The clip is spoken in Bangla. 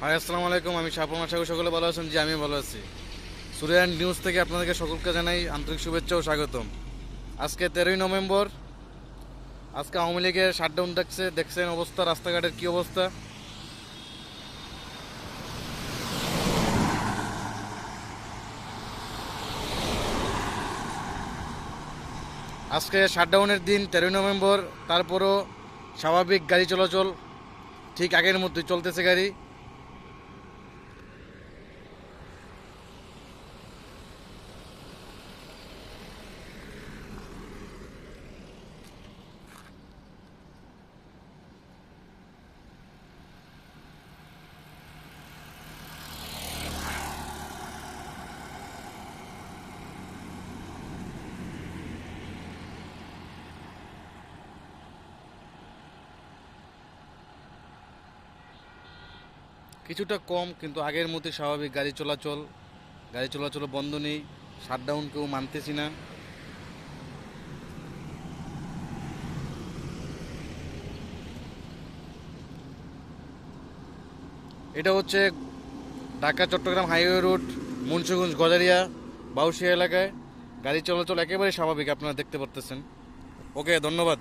হাই, আসসালামু আলাইকুম। আমি সাপন আশা করি সকলে ভালো আছেন। জি আমি ভালো আছি। সুরিয়ান নিউজ থেকে আপনাদেরকে সকলকে জানাই আন্তরিক শুভেচ্ছা ও স্বাগতম। আজকে তেরোই নভেম্বর। আজকে আওয়ামী লীগের শাটডাউন দেখছে, দেখছেন অবস্থা, রাস্তাঘাটের কি অবস্থা? আজকে শাটডাউনের দিন তেরোই নভেম্বর, তারপরও স্বাভাবিক গাড়ি চলাচল ঠিক আগের মতোই চলতেছে গাড়ি। কিছুটা কম, কিন্তু আগের মতো স্বাভাবিক গাড়ি চলাচল। গাড়ি চলাচল বন্ধ নেই শাটডাউন কেউ মানতেছি না। এটা হচ্ছে ঢাকা চট্টগ্রাম হাইওয়ে রোড, মুন্সিগঞ্জ গজারিয়া বাউশিয়া এলাকায়। গাড়ি চলাচল একেবারে স্বাভাবিক, আপনারা দেখতে পারতেছেন। ওকে, ধন্যবাদ।